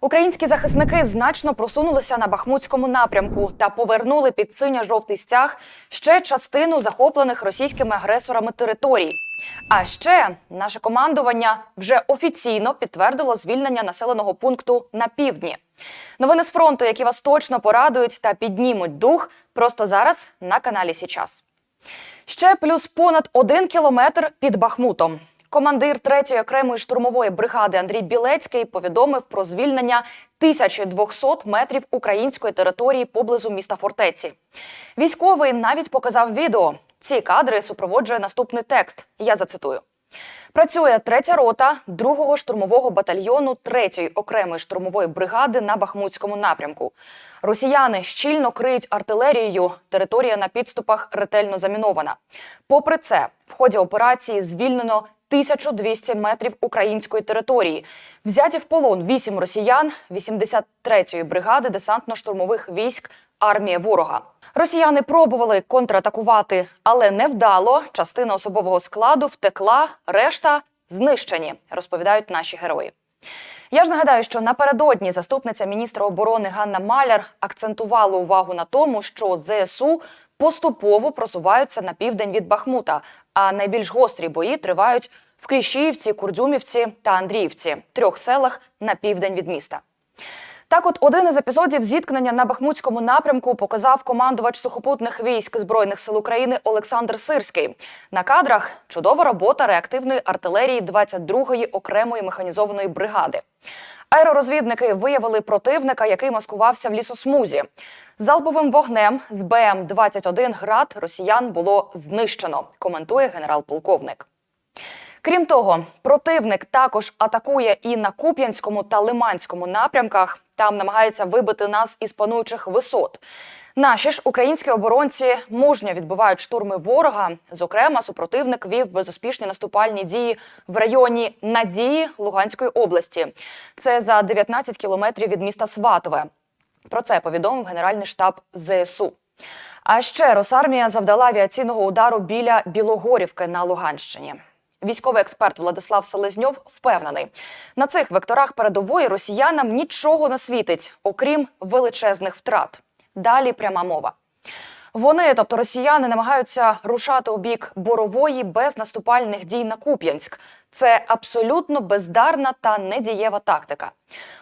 Українські захисники значно просунулися на Бахмутському напрямку та повернули під синьо-жовтий стяг ще частину захоплених російськими агресорами територій. А ще наше командування вже офіційно підтвердило звільнення населеного пункту на півдні. Новини з фронту, які вас точно порадують та піднімуть дух, просто зараз на каналі Січас. Ще плюс понад один кілометр під Бахмутом. Командир 3-ї окремої штурмової бригади Андрій Білецький повідомив про звільнення 1200 метрів української території поблизу міста фортеці. Військовий навіть показав відео. Ці кадри супроводжує наступний текст. Я зацитую. Працює третя рота 2-го штурмового батальйону 3-ї окремої штурмової бригади на Бахмутському напрямку. Росіяни щільно криють артилерією. Територія на підступах ретельно замінована. Попри це, в ході операції звільнено 1200 метрів української території. Взяті в полон 8 росіян 83-ї бригади десантно-штурмових військ армія ворога. Росіяни пробували контратакувати, але невдало. Частина особового складу втекла, решта знищені, розповідають наші герої. Я ж нагадаю, що напередодні заступниця міністра оборони Ганна Маляр акцентувала увагу на тому, що ЗСУ поступово просуваються на південь від Бахмута, а найбільш гострі бої тривають в Кліщіївці, Курдюмівці та Андріївці трьох селах на південь від міста. Так, от один із епізодів зіткнення на Бахмутському напрямку показав командувач сухопутних військ збройних сил України Олександр Сирський. На кадрах чудова робота реактивної артилерії 22-ї окремої механізованої бригади. Аеророзвідники виявили противника, який маскувався в лісосмузі. Залповим вогнем з БМ-21 град росіян було знищено. Коментує генерал-полковник. Крім того, противник також атакує і на Куп'янському та Лиманському напрямках. Там намагається вибити нас із пануючих висот. Наші ж українські оборонці мужньо відбивають штурми ворога. Зокрема, супротивник вів безуспішні наступальні дії в районі Надії Луганської області. Це за 19 кілометрів від міста Сватове. Про це повідомив Генеральний штаб ЗСУ. А ще Росармія завдала авіаційного удару біля Білогорівки на Луганщині. Військовий експерт Владислав Селезньов впевнений, на цих векторах передової росіянам нічого не світить, окрім величезних втрат. Далі пряма мова. Вони, тобто росіяни, намагаються рушати у бік борової без наступальних дій на Куп'янськ. Це абсолютно бездарна та недієва тактика.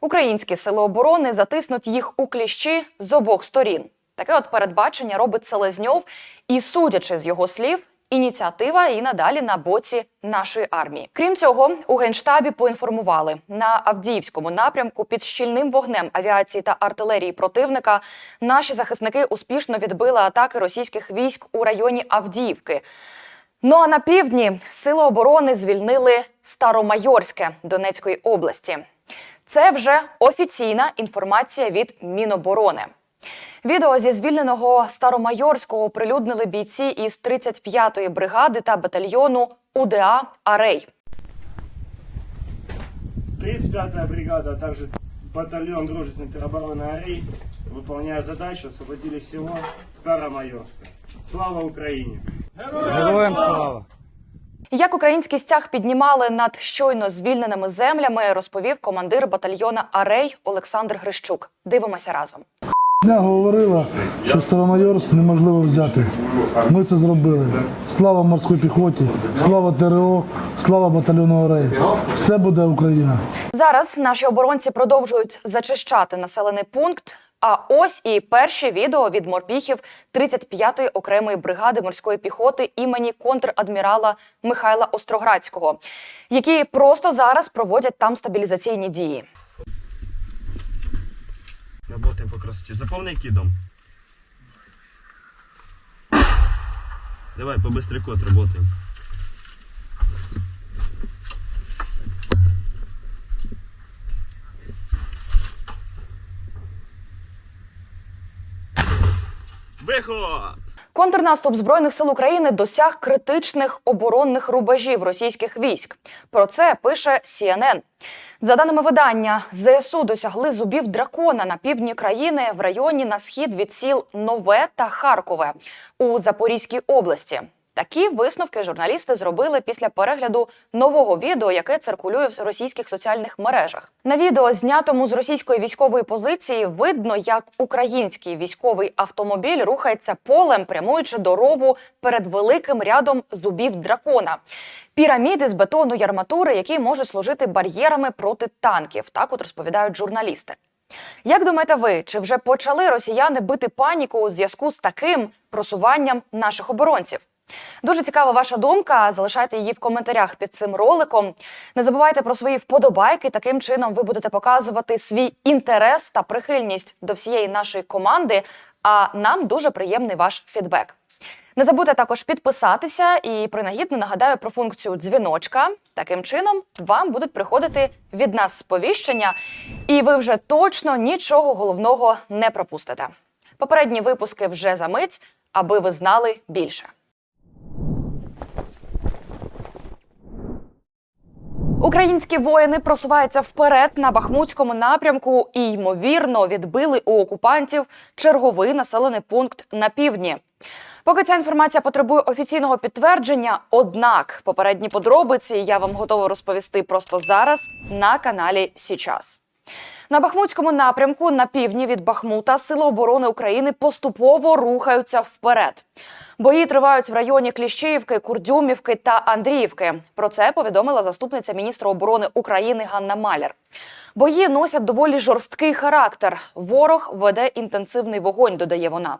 Українські сили оборони затиснуть їх у кліщі з обох сторін. Таке от передбачення робить Селезньов, і судячи з його слів, ініціатива і надалі на боці нашої армії. Крім цього, у генштабі поінформували на Авдіївському напрямку під щільним вогнем авіації та артилерії противника. Наші захисники успішно відбили атаки російських військ у районі Авдіївки. Ну а на півдні сили оборони звільнили Старомайорське Донецької області. Це вже офіційна інформація від Міноборони. Відео зі звільненого Старомайорського оприлюднили бійці із 35-ї бригади та батальйону УДА Арей. 35-я бригада, а также батальон дружественной теробороны «Арей», выполняя задачу, освободили село Старомайорское. Слава Украине! Героям слава! Як український стяг піднімали над щойно звільненими землями, розповів командир батальйона Арей Олександр Грищук. Дивимося разом. Дня говорила, що Старомайорськ неможливо взяти. Ми це зробили. Слава морській піхоті, слава ТРО, слава батальйону Орей. Все буде Україна. Зараз наші оборонці продовжують зачищати населений пункт. А ось і перші відео від морпіхів 35-ї окремої бригади морської піхоти імені контрадмірала Михайла Остроградського, які просто зараз проводять там стабілізаційні дії. Работаем по красоте. Заполняй кидом. Давай, побыстрее код работаем. Виход! Контрнаступ збройних сил України досяг критичних оборонних рубежів російських військ. Про це пише CNN. За даними видання, ЗСУ досягли зубів дракона на півдні країни в районі на схід від сіл Нове та Харкове у Запорізькій області. Такі висновки журналісти зробили після перегляду нового відео, яке циркулює в російських соціальних мережах. На відео, знятому з російської військової позиції, видно, як український військовий автомобіль рухається полем, прямуючи до рову перед великим рядом зубів дракона. Піраміди з бетону й арматури, які можуть служити бар'єрами проти танків. Так от розповідають журналісти. Як думаєте ви, чи вже почали росіяни бити паніку у зв'язку з таким просуванням наших оборонців? Дуже цікава ваша думка. Залишайте її в коментарях під цим роликом. Не забувайте про свої вподобайки. Таким чином ви будете показувати свій інтерес та прихильність до всієї нашої команди. А нам дуже приємний ваш фідбек. Не забудьте також підписатися і принагідно нагадаю про функцію дзвіночка. Таким чином вам будуть приходити від нас сповіщення, і ви вже точно нічого головного не пропустите. Попередні випуски вже за мить, аби ви знали більше. Українські воїни просуваються вперед на Бахмутському напрямку і ймовірно відбили у окупантів черговий населений пункт на півдні. Поки ця інформація потребує офіційного підтвердження, однак попередні подробиці я вам готова розповісти просто зараз на каналі Січас. На Бахмутському напрямку на півдні від Бахмута Сили оборони України поступово рухаються вперед. Бої тривають в районі Кліщіївки, Курдюмівки та Андріївки. Про це повідомила заступниця міністра оборони України Ганна Маляр. Бої носять доволі жорсткий характер. Ворог веде інтенсивний вогонь, додає вона.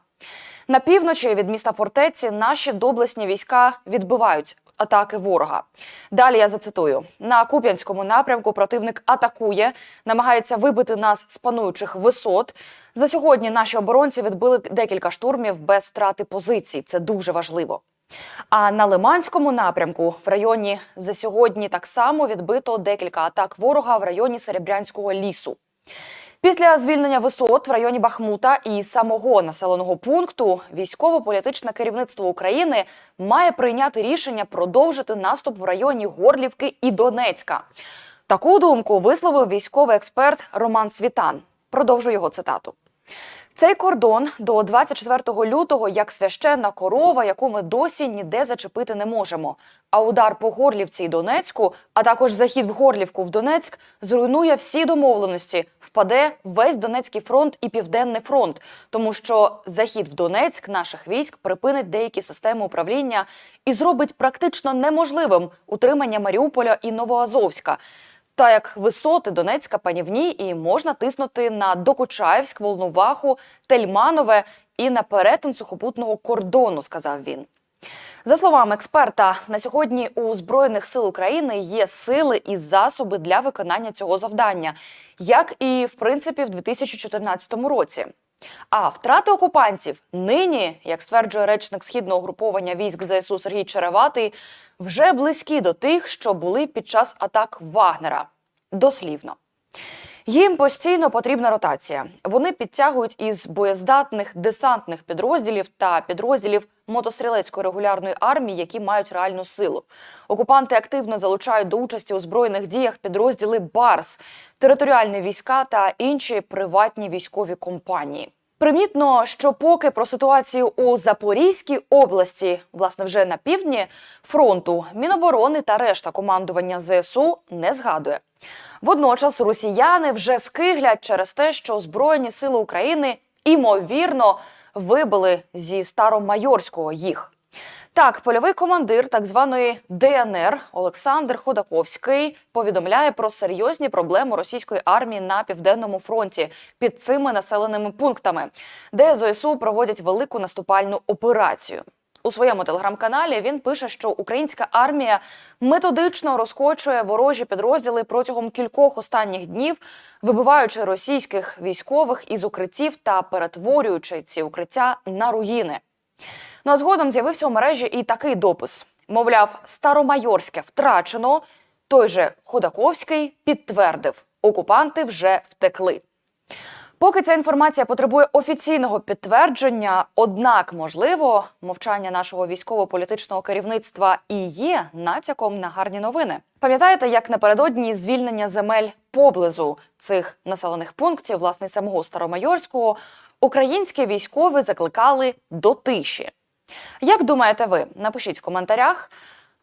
На півночі від міста фортеці наші доблесні війська відбивають атаки ворога. Далі я зацитую: на Куп'янському напрямку противник атакує, намагається вибити нас з пануючих висот. За сьогодні наші оборонці відбили декілька штурмів без страти позицій. Це дуже важливо. А на Лиманському напрямку в районі за сьогодні так само відбито декілька атак ворога в районі Серебрянського лісу. Після звільнення висот в районі Бахмута і самого населеного пункту військово-політичне керівництво України має прийняти рішення продовжити наступ в районі Горлівки і Донецька. Таку думку висловив військовий експерт Роман Світан. Продовжу його цитату. Цей кордон до 24 лютого як священна корова, яку ми досі ніде зачепити не можемо. А удар по Горлівці і Донецьку, а також захід в Горлівку в Донецьк, зруйнує всі домовленості, впаде весь Донецький фронт і Південний фронт, тому що захід в Донецьк наших військ припинить деякі системи управління і зробить практично неможливим утримання Маріуполя і Новоазовська. Та як висоти Донецька панівні, і можна тиснути на Докучаївськ, Волноваху, Тельманове і на перетин сухопутного кордону, сказав він. За словами експерта, на сьогодні у збройних сил України є сили і засоби для виконання цього завдання, як і в принципі в 2014 році. А втрати окупантів нині, як стверджує речник східного угруповання військ ЗСУ Сергій Череватий, вже близькі до тих, що були під час атак Вагнера. Дослівно. Їм постійно потрібна ротація. Вони підтягують із боєздатних десантних підрозділів та підрозділів мотострілецької регулярної армії, які мають реальну силу. Окупанти активно залучають до участі у збройних діях підрозділи БАРС, територіальні війська та інші приватні військові компанії. Примітно, що поки про ситуацію у Запорізькій області, власне, вже на півдні фронту, Міноборони та решта командування ЗСУ не згадує. Водночас росіяни вже скиглять через те, що Збройні сили України імовірно вибили зі Старомайорського їх. Так, польовий командир так званої ДНР Олександр Ходаковський повідомляє про серйозні проблеми російської армії на південному фронті під цими населеними пунктами, де ЗСУ проводять велику наступальну операцію. У своєму телеграм-каналі він пише, що українська армія методично розкочує ворожі підрозділи протягом кількох останніх днів, вибиваючи російських військових із укриттів та перетворюючи ці укриття на руїни. Ну а згодом з'явився у мережі і такий допис: мовляв, Старомайорське втрачено. Той же Ходаковський підтвердив, окупанти вже втекли. Поки ця інформація потребує офіційного підтвердження, однак, можливо, мовчання нашого військово-політичного керівництва і є натяком на гарні новини. Пам'ятаєте, як напередодні звільнення земель поблизу цих населених пунктів, власне, самого Старомайорського, українські військові закликали до тиші. Як думаєте ви? Напишіть в коментарях.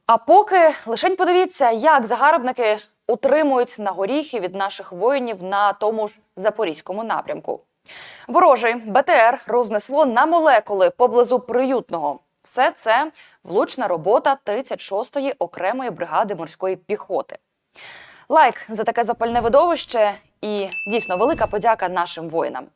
А поки лишень подивіться, як загарбники утримують на горіхи від наших воїнів на тому ж запорізькому напрямку. Ворожий БТР рознесло на молекули поблизу приютного. Все це влучна робота 36-ї окремої бригади морської піхоти. Лайк за таке запальне видовище і дійсно велика подяка нашим воїнам.